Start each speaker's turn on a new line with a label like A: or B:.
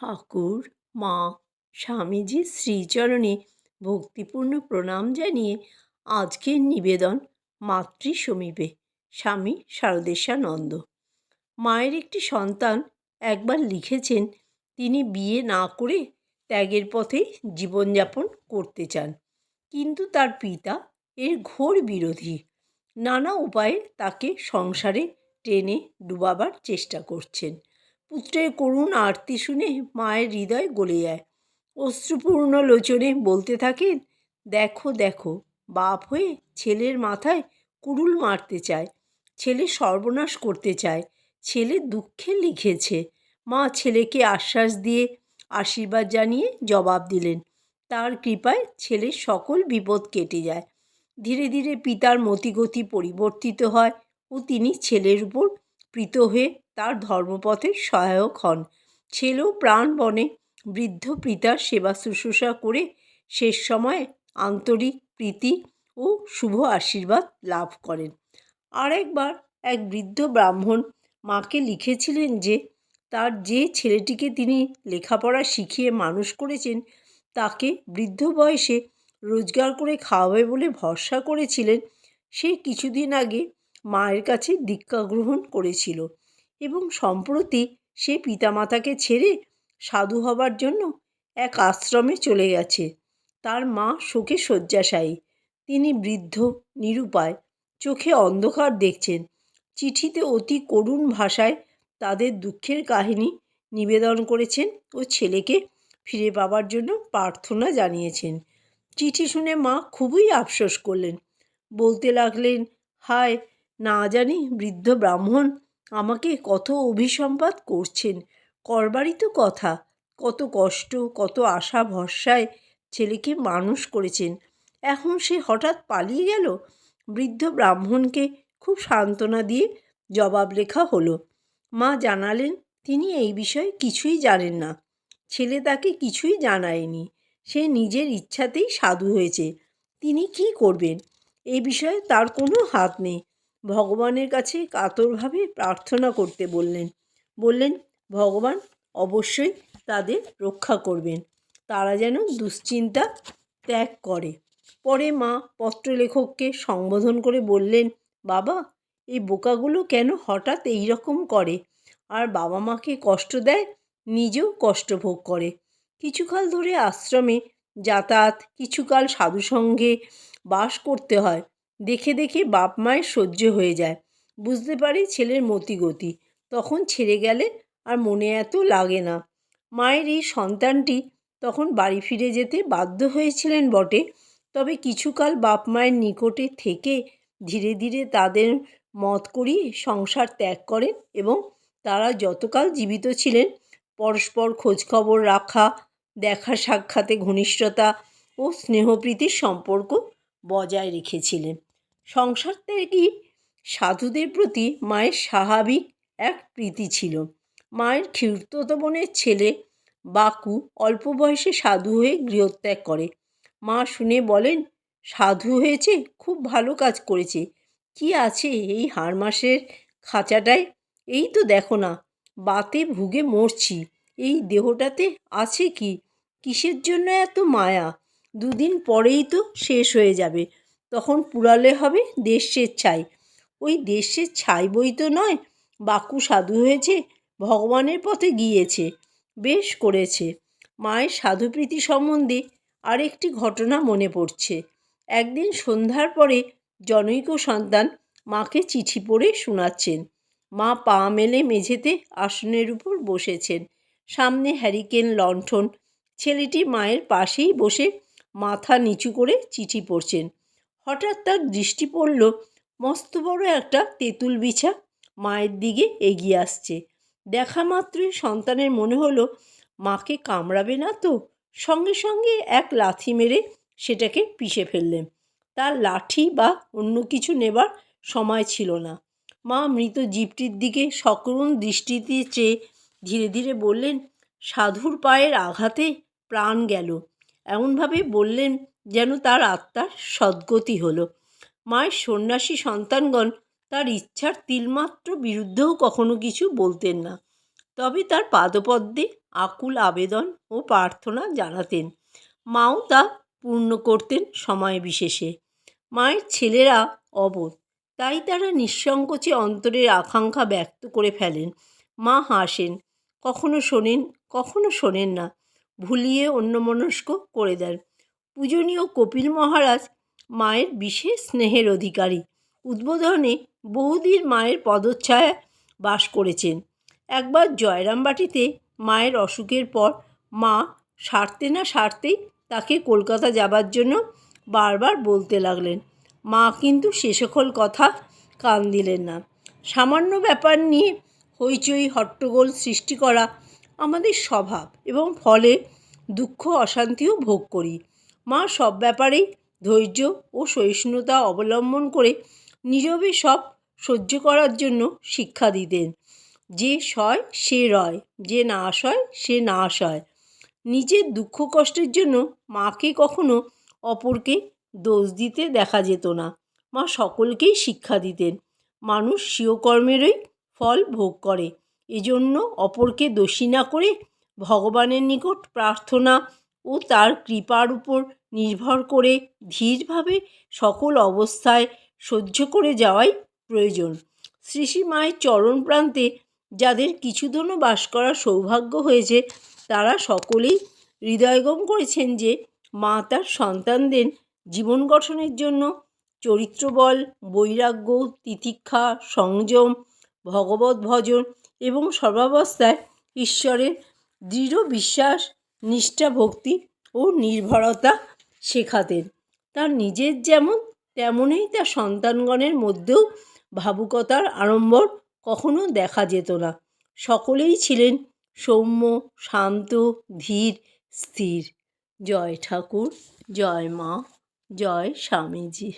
A: ঠাকুর, মা, স্বামীজির শ্রীচরণে ভক্তিপূর্ণ প্রণাম জানিয়ে আজকের নিবেদন মাতৃ সমীপে স্বামী শারদেশানন্দ মায়ের একটি সন্তান একবার লিখেছেন, তিনি বিয়ে না করে ত্যাগের পথে জীবনযাপন করতে চান। কিন্তু তার পিতা এর ঘোর বিরোধী। নানা উপায়ে তাকে সংসারে টেনে ডুবাবার চেষ্টা করছেন। পুত্রের করুণ আরতি শুনে মায়ের হৃদয় গলে যায়। অশ্রুপূর্ণ লোচনে বলতে থাকেন, দেখো দেখো, বাপ হয়ে ছেলের মাথায় কুড়ুল মারতে চায়, ছেলে সর্বনাশ করতে চায়, ছেলে দুঃখে লিখেছে। মা ছেলেকে আশ্বাস দিয়ে আশীর্বাদ জানিয়ে জবাব দিলেন, তার কৃপায় ছেলের সকল বিপদ কেটে যায়। ধীরে ধীরে পিতার মতিগতি পরিবর্তিত হয় ও তিনি ছেলের উপর প্রীত হয়ে তার ধর্মপথের সহায়ক হন। ছেলেও প্রাণপণে বৃদ্ধ পিতার সেবা শুশ্রূষা করে শেষ সময়ে আন্তরিক প্রীতি ও শুভ আশীর্বাদ লাভ করেন। আরেকবার এক বৃদ্ধ ব্রাহ্মণ মাকে লিখেছিলেন যে, তার যে ছেলেটিকে তিনি লেখাপড়া শিখিয়ে মানুষ করেছেন, তাকে বৃদ্ধ বয়সে রোজগার করে খাওয়াবে বলে ভরসা করেছিলেন। সে কিছুদিন আগে মায়ের কাছে দীক্ষা গ্রহণ করেছিল। এবং সম্প্রতি সে পিতামাতাকে ছেড়ে সাধু হবার জন্য এক আশ্রমে চলে গেছে। তার মা শোকে শয্যাশায়ী। তিনি বৃদ্ধ, নিরুপায়, চোখে অন্ধকার দেখছেন। চিঠিতে অতি করুণ ভাষায় তাদের দুঃখের কাহিনী নিবেদন করেছেন ও ছেলেকে ফিরে পাবার জন্য প্রার্থনা জানিয়েছেন। চিঠি শুনে মা খুবই আফসোস করলেন। বলতে লাগলেন, হায়, না জানি বৃদ্ধ ব্রাহ্মণ আমাকে কত অভিসম্পাত করছেন। করবারই তো কথা। কত কষ্ট, কত আশা ভরসায় ছেলেকে মানুষ করেছেন। এখন সে হঠাৎ পালিয়ে গেল? বৃদ্ধ ব্রাহ্মণকে খুব সান্ত্বনা দিয়ে জবাব লেখা হলো, মা জানালেন, তিনি এই বিষয়ে কিছুই জানেন না। ছেলে তাকে কিছুই জানায়নি। সে নিজের ইচ্ছাতেই সাধু হয়েছে। তিনি কি করবেন? এই বিষয়ে তার কোনো হাত নেই। ভগবানের কাছে কাতরভাবে প্রার্থনা করতে বললেন। বললেন, ভগবান অবশ্যই তাদের রক্ষা করবেন। তারা যেন দুশ্চিন্তা ত্যাগ করে। পরে মা পত্রলেখককে সম্বোধন করে বললেন, বাবা, এই বোকাগুলো কেন হঠাৎ এই রকম করে? আর বাবা মাকে কষ্ট দেয়, নিজেও কষ্ট ভোগ করে। কিছুকাল ধরে আশ্রমে যাতায়াত, কিছুকাল সাধুসঙ্গে বাস করতে হয়। দেখে দেখে বাপ মায়ের সহ্য হয়ে যায়। বুঝতে পারি ছেলের মতিগতি তখন ছেড়ে গেলে আর মনে এত লাগে না। মায়ের এই সন্তানটি তখন বাড়ি ফিরে যেতে বাধ্য হয়েছিলেন বটে। তবে কিছুকাল বাপ মায়ের নিকটে থেকে ধীরে ধীরে তাদের মত করিয়ে সংসার ত্যাগ করেন এবং তারা যতকাল জীবিত ছিলেন, পরস্পর খোঁজখবর রাখা, দেখা সাক্ষাতে ঘনিষ্ঠতা ও স্নেহপ্রীতির সম্পর্ক বজায় রেখেছিলেন। সংসার ত্যাগী সাধুদের প্রতি মায়ের স্বাভাবিক এক প্রীতি ছিল। মায়ের ক্ষীরতত বোনের ছেলে বাকু অল্প বয়সে সাধু হয়ে গৃহত্যাগ করে। মা শুনে বলেন, সাধু হয়েছে, খুব ভালো কাজ করেছে। কি আছে এই হাড় মাসের খাঁচাটায়? এই তো দেখো না, বাতে ভুগে মরছি। এই দেহটাতে আছে কি? কিসের জন্য এত মায়া? দুদিন পরেই তো শেষ হয়ে যাবে। তখন পুরালে হবে দেশের ছাই। ওই দেশের ছাই বই তো নয়, বাকু সাধু হয়েছে, ভগবানের পথে গিয়েছে, বেশ করেছে। মায়ের সাধুপ্রীতি সম্বন্ধে আরেকটি ঘটনা মনে পড়ছে। একদিন সন্ধ্যার পরে জনৈক সন্তান মাকে চিঠি পড়ে শোনাচ্ছেন। মা পা মেলে মেঝেতে আসনের উপর বসেছেন। সামনে হ্যারিকেন লণ্ঠন, ছেলেটি মায়ের পাশেই বসে মাথা নিচু করে চিঠি পড়ছেন। হঠাৎ তার দৃষ্টি পড়ল মস্ত বড় একটা তেঁতুল বিছা মায়ের দিকে এগিয়ে আসছে। দেখা মাত্রই সন্তানের মনে হলো, মাকে কামড়াবে না তো? সঙ্গে সঙ্গে এক লাথি মেরে সেটাকে পিষে ফেললেন। তার লাঠি বা অন্য কিছু নেবার সময় ছিল না। মা মৃত জীবটির দিকে সকরুণ দৃষ্টিতে চেয়ে ধীরে ধীরে বললেন, সাধুর পায়ের আঘাতে প্রাণ গেল। এমনভাবে বললেন যেন তার আত্মার সদ্গতি হলো। মায়ের সন্ন্যাসী সন্তানগণ তার ইচ্ছার তিলমাত্র বিরুদ্ধেও কখনো কিছু বলতেন না। তবে তার পাদপদ্মে আকুল আবেদন ও প্রার্থনা জানাতেন। মাও তা পূর্ণ করতেন সময় বিশেষে। মায়ের ছেলেরা অবোধ, তাই তারা নিঃসংকোচে অন্তরের আকাঙ্ক্ষা ব্যক্ত করে ফেলেন। মা হাসেন, কখনো শোনেন কখনো শোনেন না। ভুলিয়ে অন্যমনস্ক করে দেন। পূজনীয় কপিল মহারাজ মায়ের বিশেষ স্নেহের অধিকারী। উদ্বোধনে বহুদিন মায়ের পদচ্ছায়া বাস করেছেন। একবার জয়রামবাটিতে মায়ের অসুখের পর মা সারতে না সারতেই তাকে কলকাতা যাবার জন্য বারবার বলতে লাগলেন। মা কিন্তু সে সকল কথা কান দিলেন না। সামান্য ব্যাপার নিয়ে হইচই, হট্টগোল সৃষ্টি করা আমাদের স্বভাব এবং ফলে দুঃখ, অশান্তিও ভোগ করি। মা সব ব্যাপারেই ধৈর্য ও সহিষ্ণুতা অবলম্বন করে নীরবে সব সহ্য করার জন্য শিক্ষা দিতেন। যে সয়, সে রয়, যে না সয়, সে না সয়। নিজের দুঃখ কষ্টের জন্য মাকে কখনো অপরকে দোষ দিতে দেখা যেত না। মা সকলকেই শিক্ষা দিতেন। মানুষ স্বীয় কর্মেরই ফল ভোগ করে। এজন্য অপরকে দোষী না করে ভগবানের নিকট প্রার্থনা ও তার কৃপার উপর নির্ভর করে ধীরভাবে সকল অবস্থায় সহ্য করে যাওয়াই প্রয়োজন। শ্রী চরণ প্রান্তে যাদের কিছুদিনও বাস করার সৌভাগ্য হয়েছে, তারা সকলেই হৃদয়গম করেছেন যে মা তার সন্তানদের জীবন গঠনের জন্য চরিত্রবল, বৈরাগ্য, তিতিক্ষা, সংযম ভগবত ভজন এবং সর্বাবস্থায় ঈশ্বরের দৃঢ় বিশ্বাস, নিষ্ঠা, ভক্তি ও নির্ভরতা শেখাতেন। তার নিজের যেমন, তেমনই তার সন্তানগণের মধ্যেও ভাবুকতার আড়ম্বর কখনো দেখা যেত না। সকলেই ছিলেন সৌম্য, শান্ত, ধীর, স্থির। জয় ঠাকুর, জয় মা, জয় স্বামীজি।